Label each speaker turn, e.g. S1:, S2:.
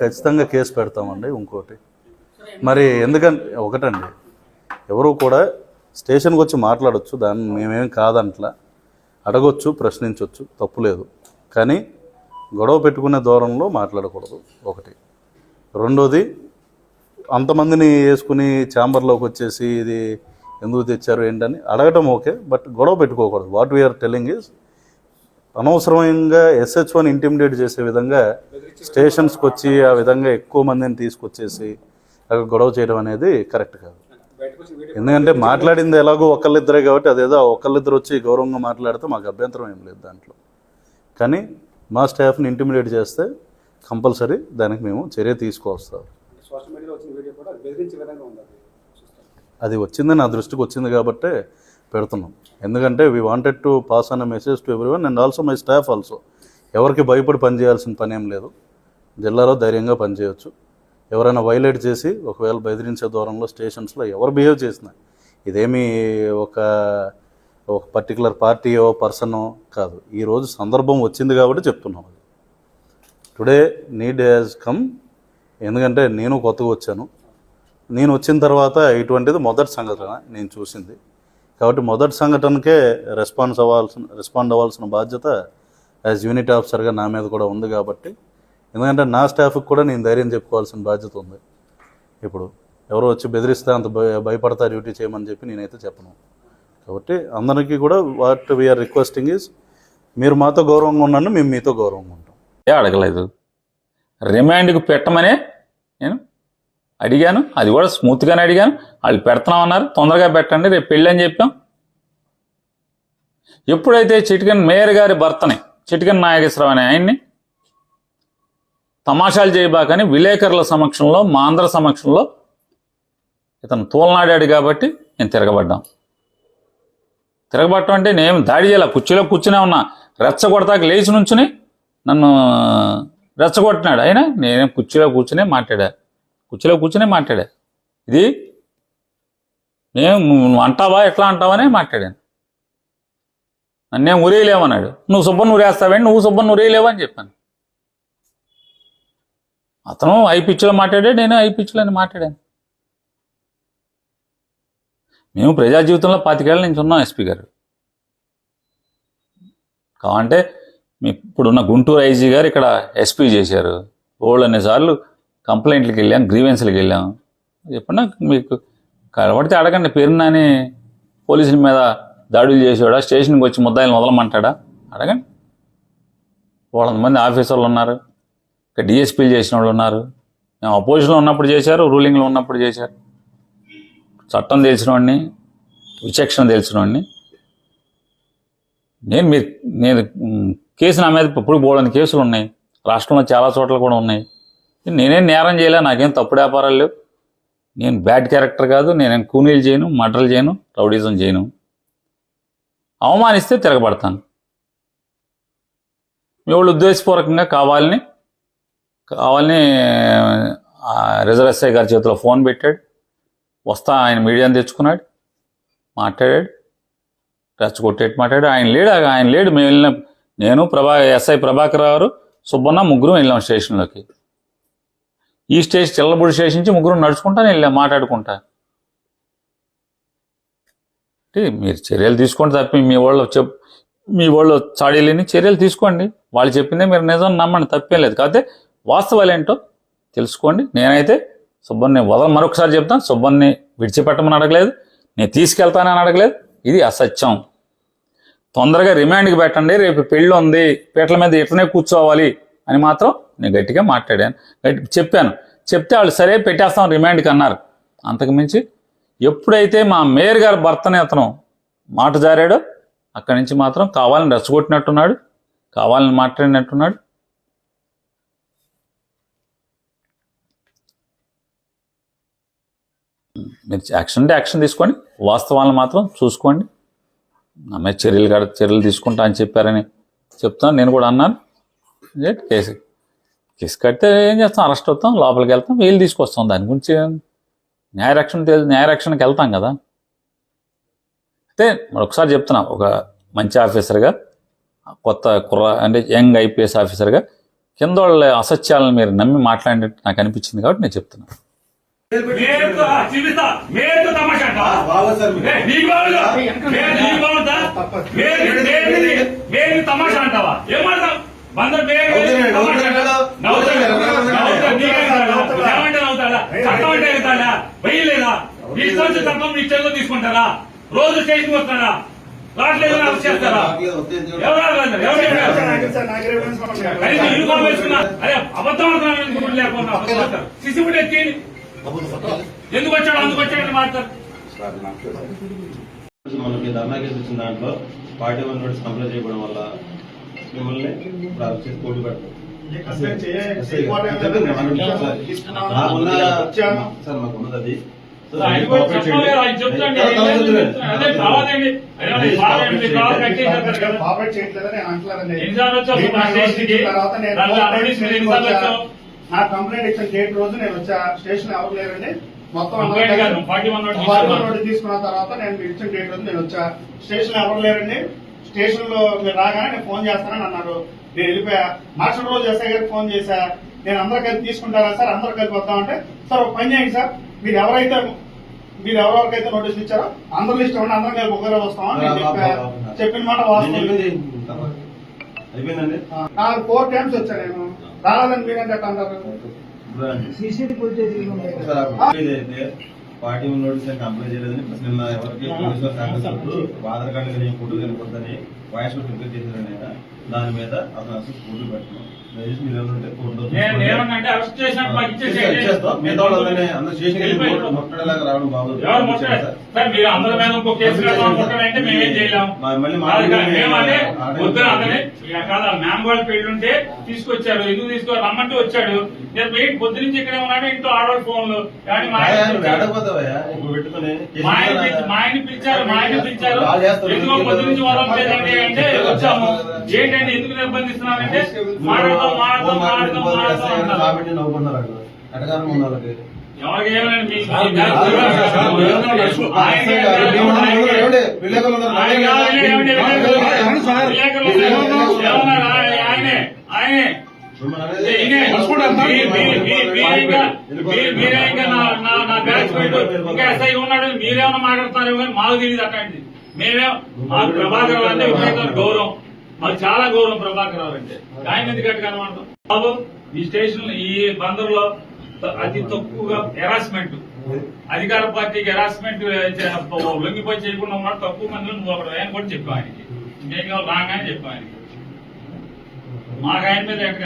S1: ఖచ్చితంగా కేసు పెడతామండి ఇంకోటి. మరి ఎందుకంటే ఒకటండి. ఎవరు కూడా స్టేషన్కి వచ్చి మాట్లాడొచ్చు దాన్ని మేమేం కాదంట్లా. అడగొచ్చు ప్రశ్నించవచ్చు తప్పు లేదు. కానీ గొడవ పెట్టుకునే దూరంలో మాట్లాడకూడదు ఒకటి. రెండోది అంతమందిని వేసుకుని ఛాంబర్లోకి వచ్చేసి ఇది ఎందుకు తెచ్చారు ఏంటని అడగటం ఓకే బట్ గొడవ పెట్టుకోకూడదు. వాట్ వీఆర్ టెల్లింగ్ ఇస్ అనవసరంగా ఎస్హెచ్ వన్ ఇంటిమిడేట్ చేసే విధంగా స్టేషన్స్కి వచ్చి ఆ విధంగా ఎక్కువ మందిని తీసుకొచ్చేసి అక్కడ గొడవ చేయడం అనేది కరెక్ట్ కాదు. ఎందుకంటే మాట్లాడింది ఎలాగో ఒకళ్ళిద్దరే కాబట్టి అదేదో ఒకళ్ళిద్దరు వచ్చి గౌరవంగా మాట్లాడితే మాకు అభ్యంతరం ఏం లేదు దాంట్లో. కానీ మా స్టాఫ్ని ఇంటిమిడేట్ చేస్తే కంపల్సరీ దానికి మేము చర్య తీసుకొస్తాం
S2: అది.
S1: వచ్చింది నా దృష్టికి వచ్చింది కాబట్టే పెడుతున్నాం. ఎందుకంటే we wanted to pass on message to everyone and also my staff also ఎవరికి భయపడి పని చేయాల్సిన పని ఏం లేదు. జిల్లాలో ధైర్యంగా పనిచేయవచ్చు ఎవరైనా వైలేట్ చేసి ఒకవేళ బెదిరించే దూరంలో స్టేషన్స్లో ఎవరు బిహేవ్ చేసినా ఇదేమీ ఒక ఒక పర్టికులర్ పార్టీయో పర్సనో కాదు. ఈరోజు సందర్భం వచ్చింది కాబట్టి చెప్తున్నాం అది. టుడే నీడ్ హ్యాస్ కమ్ ఎందుకంటే నేను కొత్తగా వచ్చాను. నేను వచ్చిన తర్వాత ఇటువంటిది మొదటి సంఘటన నేను చూసింది. కాబట్టి మొదటి సంఘటనకే రెస్పాన్స్ అవ్వాల్సిన రెస్పాండ్ అవ్వాల్సిన బాధ్యత యాజ్ యూనిట్ ఆఫీసర్గా నా మీద కూడా ఉంది కాబట్టి ఎందుకంటే నా స్టాఫ్కి కూడా నేను ధైర్యం చెప్పుకోవాల్సిన బాధ్యత ఉంది. ఇప్పుడు ఎవరో వచ్చి బెదిరిస్తే అంత భయ భయపడతా డ్యూటీ చేయమని చెప్పి నేనైతే చెప్పను. కాబట్టి అందరికీ కూడా వాట్ వీఆర్ రిక్వెస్టింగ్ ఈజ్ మీరు మాతో గౌరవంగా ఉన్నాను మేము మీతో గౌరవంగా ఉంటాం.
S3: ఏ అడగలేదు. రిమాండ్కి పెట్టమనే నేను అడిగాను. అది కూడా స్మూత్గానే అడిగాను. వాళ్ళు పెడుతున్నామన్నారు తొందరగా పెట్టండి. రేపు పెళ్ళి అని చెప్పాం. ఎప్పుడైతే చిటికన్ మేయర్ గారి భర్తని చిటికన్ నాగేశ్వరరావు అనే ఆయన్ని తమాషాలు చేయబాకని విలేకరుల సమక్షంలో మా సమక్షంలో ఇతను తోలనాడాడు కాబట్టి నేను తిరగబడ్డాం. తిరగబట్టం అంటే నేను దాడి చేయాల? కుర్చీలో కూర్చునే ఉన్నా. రెచ్చగొడతాక లేచి నుంచుని నన్ను రెచ్చగొట్టినాడు. అయినా నేను కుర్చీలో కూర్చునే మాట్లాడా? కుర్చీలో కూర్చునే మాట్లాడా? ఇది? నేను నువ్వు అంటావా ఎట్లా అంటావనే మాట్లాడాను. నన్నేం ఉరేయలేమన్నాడు నువ్వు సుబ్బన్ ఉరేస్తావేంటి నువ్వు సుబ్బన్ ఉరేయలేవా అని చెప్పాను. అతను ఐ పిచ్చిలో మాట్లాడాడు నేను ఐ పిచ్చిలో మాట్లాడాను. మేము ప్రజా జీవితంలో పాతికేళ్ళ నుంచి ఉన్నాం ఎస్పీ గారు. కావంటే మీ ఇప్పుడున్న గుంటూరు ఐజీ గారు ఇక్కడ ఎస్పీ చేశారు. ఓళ్ళు అన్నిసార్లు కంప్లైంట్లకు వెళ్ళాం గ్రీవెన్స్లకు వెళ్ళాం. ఎప్పుడన్నా మీకు కనబడితే అడగండి పేరున్నాని పోలీసుల మీద దాడులు చేసేవాడా స్టేషన్కి వచ్చి ముద్దాయిలు మొదలమంటాడా? అడగండి. వాళ్ళ మంది ఆఫీసర్లు ఉన్నారు ఇక్కడ డిఎస్పీలు చేసిన వాళ్ళు ఉన్నారు. మేము అపోజిషన్లో ఉన్నప్పుడు చేశారు రూలింగ్లో ఉన్నప్పుడు చేశారు. చట్టం తెలిసిన వాడిని విచక్షణ తెలిసిన వాడిని నేను మీరు నేను కేసు నా మీద ఇప్పుడు పోవడానికి కేసులు ఉన్నాయి. రాష్ట్రంలో చాలా చోట్ల కూడా ఉన్నాయి. నేనేం నేరం చేయలే నాకేం తప్పుడు వ్యాపారాలు లేవు. నేను బ్యాడ్ క్యారెక్టర్ కాదు నేనేం కూనీలు చేయను మర్డర్లు చేయను రౌడీజం చేయను. అవమానిస్తే తిరగబడతాను. మీ వాళ్ళు ఉద్దేశపూర్వకంగా కావాలని కావాలని ఆ, రిజర్వ్ ఎస్ఐ గారి చేతిలో ఫోన్ పెట్టాడు. వస్తా ఆయన మీడియాని తెచ్చుకున్నాడు. మాట్లాడాడు. రెచ్చగొట్టేట్టు మాట్లాడాడు. ఆయన లేడు ఆయన లేడు. మేము వెళ్ళిన నేను ప్రభా ఎస్ఐ ప్రభాకర్ గారు సుబ్బన్న ముగ్గురు వెళ్ళాం స్టేషన్లోకి. ఈ స్టేషన్ చిల్లబుడి స్టేషన్ నుంచి ముగ్గురు నడుచుకుంటా వెళ్ళాం మాట్లాడుకుంటా. అంటే మీరు చర్యలు తీసుకోండి తప్పి మీ వాళ్ళు చెప్ మీ వాళ్ళు చాడీలేని చర్యలు తీసుకోండి. వాళ్ళు చెప్పిందే మీరు నిజం నమ్మండి తప్పేం లేదు. కాకపోతే వాస్తవాలు ఏంటో తెలుసుకోండి. నేనైతే సుబ్బన్ని వదల మరొకసారి చెప్తాను. సుబ్బన్ని విడిచిపెట్టమని అడగలేదు. నేను తీసుకెళ్తానని అడగలేదు. ఇది అసత్యం. తొందరగా రిమాండ్కి పెట్టండి. రేపు పెళ్ళి ఉంది. పీటల మీద ఇట్లనే కూర్చోవాలి. అని మాత్రం నేను గట్టిగా మాట్లాడాను. గట్టి చెప్పాను. చెప్తే వాళ్ళు సరే పెట్టేస్తాం రిమాండ్కి అన్నారు. అంతకుమించి ఎప్పుడైతే మా మేయర్ గారి భర్తనే అతను మాట జారాడో అక్కడి నుంచి మాత్రం కావాలని రెచ్చగొట్టినట్టున్నాడు కావాలని మాట్లాడినట్టున్నాడు. మీరు యాక్షన్ అంటే యాక్షన్ తీసుకోండి. వాస్తవాలను మాత్రం చూసుకోండి. నా మీద చర్యలు కాడ చర్యలు తీసుకుంటా అని చెప్పారని చెప్తాను నేను కూడా అన్నాను. ఏ కేసు కేసు కడితే ఏం చేస్తాం? అరెస్ట్ అవుతాం లోపలికి వెళ్తాం వీళ్ళు తీసుకొస్తాం. దాని గురించి న్యాయరక్షణ తెలు- న్యాయరక్షణకి వెళ్తాం కదా. అయితే మరొకసారి చెప్తున్నా ఒక మంచి ఆఫీసర్గా కొత్త కుర్ర అంటే యంగ్ ఐపీఎస్ ఆఫీసర్గా కింద వాళ్ళ అసత్యాలను మీరు నమ్మి మాట్లాడినట్టు నాకు అనిపించింది కాబట్టి నేను చెప్తున్నాను
S4: తమాషా అంటావా? చట్టం ఎగుతాడా? ఇష్టం మీ చేతిలో తీసుకుంటారా? రోజు స్టేషన్ వస్తారా? రావట్లేదు అరెస్ట్ చేస్తారా? ఎవరు యూనిఫామ్ వేసుకున్నా. అదే అబద్ధం లేకుండా. సిసి. ఎందుకు వచ్చాడు? అందుకు వచ్చాడని మాట్లాడతారు
S5: మనకి ధర్నా కేసు వచ్చిన దాంట్లో పార్టీ వన్ నోటీస్ కంప్లైంట్ చేయడం వల్ల మిమ్మల్ని ఇప్పుడు సార్. మాకు ఉన్నది
S4: మా
S6: నా కంప్లైంట్ ఇచ్చిన డేట్ రోజు నేను వచ్చా? స్టేషన్ ఎవరు లేరండి? మొత్తం
S4: కంప్లైంట్ కాదు, 41 నోటీస్
S6: ఫార్టీ
S4: తీసుకున్నా.
S6: తర్వాత నేను ఇచ్చిన డేట్ రోజు నేను వచ్చా? స్టేషన్ ఎవరు లేరండి? స్టేషన్లో మీరు రాగానే నేను ఫోన్ చేస్తానని అన్నారు. నేను వెళ్ళిపోయా. మరుసటి రోజు ఎస్ఐ గారికి ఫోన్ చేశా. నేను అందరు కలిపి తీసుకుంటారా సార్? అందరు కలిపి వద్దామంటే సార్ ఒక పని చేయండి సార్. మీరు ఎవరైతే మీరు ఎవరెవరికైతే నోటీస్ ఇచ్చారో అందరు లిస్ట్ ఇవ్వండి అందరం కలిపి ఒకరే వస్తామని నేను చెప్పా. చెప్పిన మాట వాస్తవం.
S5: అయిపోయిందండి?
S6: నాకు ఫోర్ టైమ్స్ వచ్చా నేను. రాలేదని మీరంటే అంటారు.
S5: పార్టీ నోటీస్ అని కంప్లైంట్ చేయలేదని నిన్న ఎవరికి పోలీసు వారు సహకరిస్తున్నప్పుడు ఆధార్ కార్డు కానీ ఫోటో కనుకొద్దని వాయిస్ కూడా ప్రిపేర్ చేశారని దాని మీద అతను అసలు కోర్టు పెట్టడం దయచేసి మీరు చేస్తాం. చేస్తాం. మిగతా వాళ్ళందరినీ అందరూ స్టేషన్కి వెళ్ళి
S4: వెళ్ళిపోయి-
S5: ముట్టడిలాగా రావడం బాగోదు. మళ్ళీ
S4: కాదు మ్యాంగోల్ పెళ్ళి ఉంటే తీసుకొచ్చారు. ఎందుకు తీసుకో రమ్మంటే వచ్చాడు. నేను వెయిట్ పొద్దు నుంచి ఇక్కడే ఉన్నాడు ఇంట్లో ఆడవాడు ఫోన్లు. కానీ మా ఆయన పిలిచారు. మా ఆయన పిలిచారు.
S5: వాళ్ళు.
S4: ఎందుకో పొద్దు నుంచి వదలట్లేదండి అంటే వచ్చాము. ఏంటంటే ఎందుకు నిర్బంధిస్తున్నారంటే? మాట్లాడతాం మాట్లాడతాం మాట్లాడతాం మాట్లాడతాం ఆయన మీరే ఇంకా నా- బ్యాచ్. ఇంకా ఎస్ఐ ఉన్నాడు. మీరేమన్నా మాట్లాడతారేమో కానీ మాకు తెలియదు అట్లాంటిది. మేమేం మాకు ప్రభాకర్ రావు అంటే విపరీతమైన గౌరవం. మాకు చాలా గౌరవం ప్రభాకర్ రావు అంటే ఆయన ఎందుకు గట్టిగా అనమాట బాబు ఈ స్టేషన్ ఈ బందర్లో అతి తక్కువగా హెరాస్మెంట్ అధికార పార్టీకి హెరాస్మెంట్ లొంగిపోయి చేయకుండా ఉన్నాడు తక్కువ మందిలో నువ్వు అక్కడ ఆయన కూడా చెప్పావు ఆయనకి. ఇంకేం కావాలి? రాగానే చెప్పావు ఆయనకి. మాకు ఆయన మీద ఎక్కడ